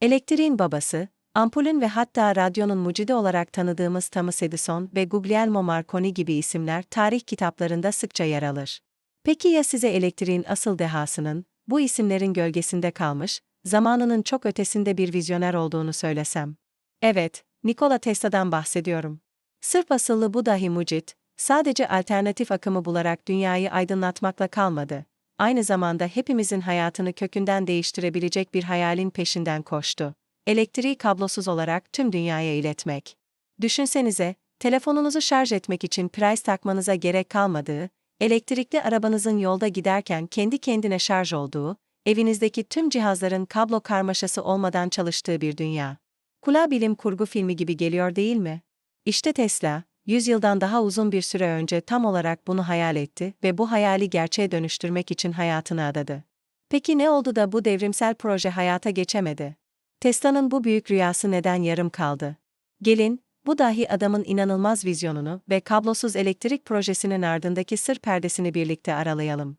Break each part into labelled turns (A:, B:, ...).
A: Elektriğin babası, ampulün ve hatta radyonun mucidi olarak tanıdığımız Thomas Edison ve Guglielmo Marconi gibi isimler tarih kitaplarında sıkça yer alır. Peki ya size elektriğin asıl dehasının, bu isimlerin gölgesinde kalmış, zamanının çok ötesinde bir vizyoner olduğunu söylesem? Evet, Nikola Tesla'dan bahsediyorum. Sırf asıllı bu dahi mucit, sadece alternatif akımı bularak dünyayı aydınlatmakla kalmadı. Aynı zamanda hepimizin hayatını kökünden değiştirebilecek bir hayalin peşinden koştu. Elektriği kablosuz olarak tüm dünyaya iletmek. Düşünsenize, telefonunuzu şarj etmek için price takmanıza gerek kalmadığı, elektrikli arabanızın yolda giderken kendi kendine şarj olduğu, evinizdeki tüm cihazların kablo karmaşası olmadan çalıştığı bir dünya. Kulağa bilim kurgu filmi gibi geliyor değil mi? İşte Tesla, 100 yıldan daha uzun bir süre önce tam olarak bunu hayal etti ve bu hayali gerçeğe dönüştürmek için hayatını adadı. Peki ne oldu da bu devrimsel proje hayata geçemedi? Tesla'nın bu büyük rüyası neden yarım kaldı? Gelin, bu dahi adamın inanılmaz vizyonunu ve kablosuz elektrik projesinin ardındaki sır perdesini birlikte aralayalım.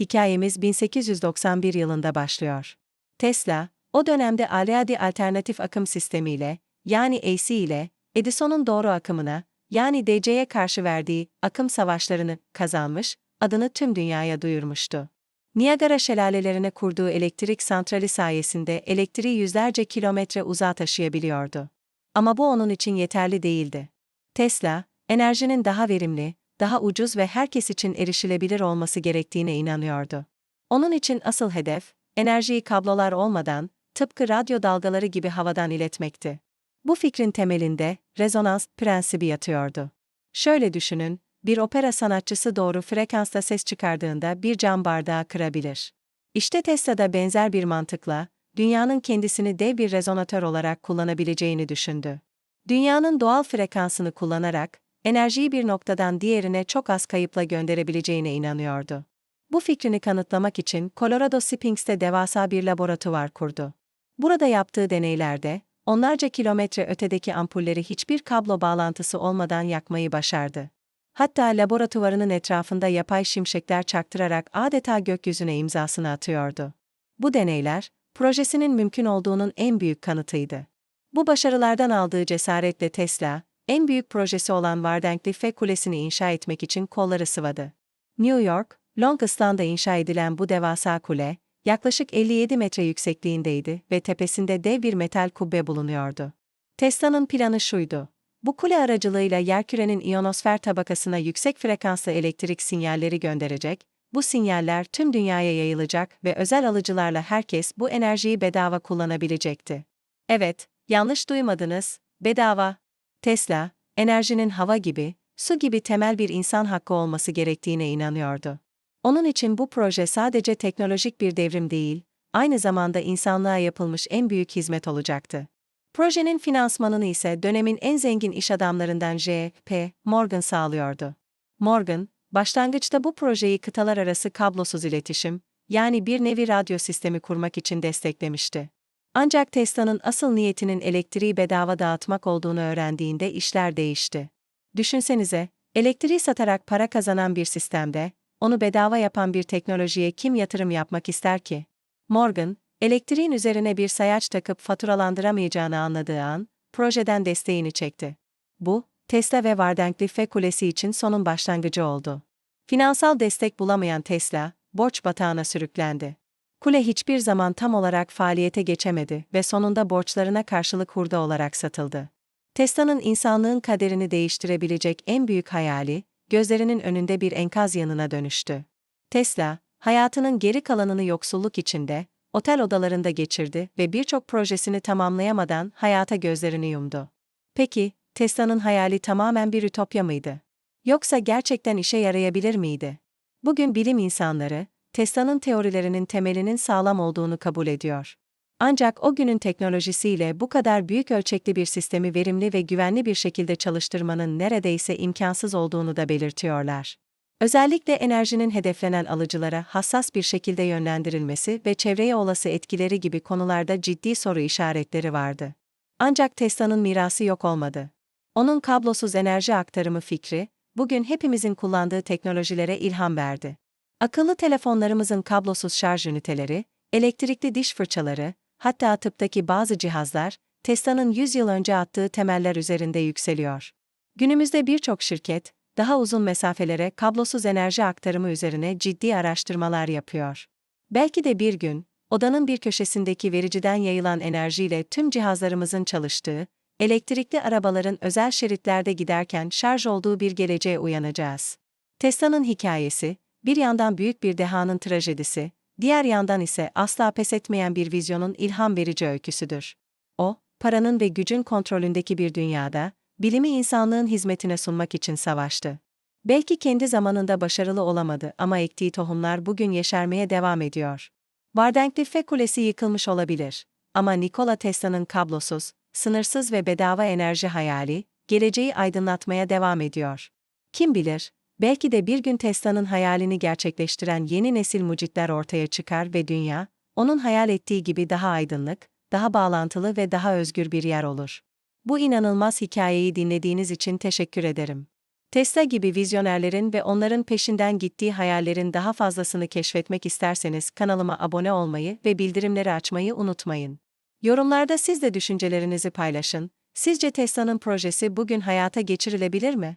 A: Hikayemiz 1891 yılında başlıyor. Tesla, o dönemde Aleadi alternatif akım sistemiyle, yani AC ile, Edison'un doğru akımına, yani DC'ye karşı verdiği akım savaşlarını kazanmış, adını tüm dünyaya duyurmuştu. Niagara şelalelerine kurduğu elektrik santrali sayesinde elektriği yüzlerce kilometre uzağa taşıyabiliyordu. Ama bu onun için yeterli değildi. Tesla, enerjinin daha verimli, daha ucuz ve herkes için erişilebilir olması gerektiğine inanıyordu. Onun için asıl hedef, enerjiyi kablolar olmadan, tıpkı radyo dalgaları gibi havadan iletmekti. Bu fikrin temelinde rezonans prensibi yatıyordu. Şöyle düşünün, bir opera sanatçısı doğru frekansta ses çıkardığında bir cam bardağı kırabilir. İşte Tesla da benzer bir mantıkla, dünyanın kendisini dev bir rezonatör olarak kullanabileceğini düşündü. Dünyanın doğal frekansını kullanarak, enerjiyi bir noktadan diğerine çok az kayıpla gönderebileceğine inanıyordu. Bu fikrini kanıtlamak için Colorado Springs'te devasa bir laboratuvar kurdu. Burada yaptığı deneylerde, onlarca kilometre ötedeki ampulleri hiçbir kablo bağlantısı olmadan yakmayı başardı. Hatta laboratuvarının etrafında yapay şimşekler çaktırarak adeta gökyüzüne imzasını atıyordu. Bu deneyler, projesinin mümkün olduğunun en büyük kanıtıydı. Bu başarılardan aldığı cesaretle Tesla, en büyük projesi olan Wardenkli F Kulesi'ni inşa etmek için kolları sıvadı. New York, Long Island'da inşa edilen bu devasa kule, yaklaşık 57 metre yüksekliğindeydi ve tepesinde dev bir metal kubbe bulunuyordu. Tesla'nın planı şuydu. Bu kule aracılığıyla yerkürenin iyonosfer tabakasına yüksek frekanslı elektrik sinyalleri gönderecek, bu sinyaller tüm dünyaya yayılacak ve özel alıcılarla herkes bu enerjiyi bedava kullanabilecekti. Evet, yanlış duymadınız, bedava. Tesla, enerjinin hava gibi, su gibi temel bir insan hakkı olması gerektiğine inanıyordu. Onun için bu proje sadece teknolojik bir devrim değil, aynı zamanda insanlığa yapılmış en büyük hizmet olacaktı. Projenin finansmanını ise dönemin en zengin iş adamlarından J.P. Morgan sağlıyordu. Morgan, başlangıçta bu projeyi kıtalar arası kablosuz iletişim, yani bir nevi radyo sistemi kurmak için desteklemişti. Ancak Tesla'nın asıl niyetinin elektriği bedava dağıtmak olduğunu öğrendiğinde işler değişti. Düşünsenize, elektriği satarak para kazanan bir sistemde, onu bedava yapan bir teknolojiye kim yatırım yapmak ister ki? Morgan, elektriğin üzerine bir sayaç takıp faturalandıramayacağını anladığı an, projeden desteğini çekti. Bu, Tesla ve Wardenkli F Kulesi için sonun başlangıcı oldu. Finansal destek bulamayan Tesla, borç batağına sürüklendi. Kule hiçbir zaman tam olarak faaliyete geçemedi ve sonunda borçlarına karşılık hurda olarak satıldı. Tesla'nın insanlığın kaderini değiştirebilecek en büyük hayali, gözlerinin önünde bir enkaz yanına dönüştü. Tesla, hayatının geri kalanını yoksulluk içinde, otel odalarında geçirdi ve birçok projesini tamamlayamadan hayata gözlerini yumdu. Peki, Tesla'nın hayali tamamen bir ütopya mıydı? Yoksa gerçekten işe yarayabilir miydi? Bugün bilim insanları, Tesla'nın teorilerinin temelinin sağlam olduğunu kabul ediyor. Ancak o günün teknolojisiyle bu kadar büyük ölçekli bir sistemi verimli ve güvenli bir şekilde çalıştırmanın neredeyse imkansız olduğunu da belirtiyorlar. Özellikle enerjinin hedeflenen alıcılara hassas bir şekilde yönlendirilmesi ve çevreye olası etkileri gibi konularda ciddi soru işaretleri vardı. Ancak Tesla'nın mirası yok olmadı. Onun kablosuz enerji aktarımı fikri, bugün hepimizin kullandığı teknolojilere ilham verdi. Akıllı telefonlarımızın kablosuz şarj üniteleri, elektrikli diş fırçaları, hatta tıptaki bazı cihazlar, Tesla'nın 100 yıl önce attığı temeller üzerinde yükseliyor. Günümüzde birçok şirket, daha uzun mesafelere kablosuz enerji aktarımı üzerine ciddi araştırmalar yapıyor. Belki de bir gün, odanın bir köşesindeki vericiden yayılan enerjiyle tüm cihazlarımızın çalıştığı, elektrikli arabaların özel şeritlerde giderken şarj olduğu bir geleceğe uyanacağız. Tesla'nın hikayesi, bir yandan büyük bir dehanın trajedisi, diğer yandan ise asla pes etmeyen bir vizyonun ilham verici öyküsüdür. O, paranın ve gücün kontrolündeki bir dünyada, bilimi insanlığın hizmetine sunmak için savaştı. Belki kendi zamanında başarılı olamadı ama ektiği tohumlar bugün yeşermeye devam ediyor. Wardenclyffe Kulesi yıkılmış olabilir ama Nikola Tesla'nın kablosuz, sınırsız ve bedava enerji hayali, geleceği aydınlatmaya devam ediyor. Kim bilir, belki de bir gün Tesla'nın hayalini gerçekleştiren yeni nesil mucitler ortaya çıkar ve dünya, onun hayal ettiği gibi daha aydınlık, daha bağlantılı ve daha özgür bir yer olur. Bu inanılmaz hikayeyi dinlediğiniz için teşekkür ederim. Tesla gibi vizyonerlerin ve onların peşinden gittiği hayallerin daha fazlasını keşfetmek isterseniz kanalıma abone olmayı ve bildirimleri açmayı unutmayın. Yorumlarda siz de düşüncelerinizi paylaşın. Sizce Tesla'nın projesi bugün hayata geçirilebilir mi?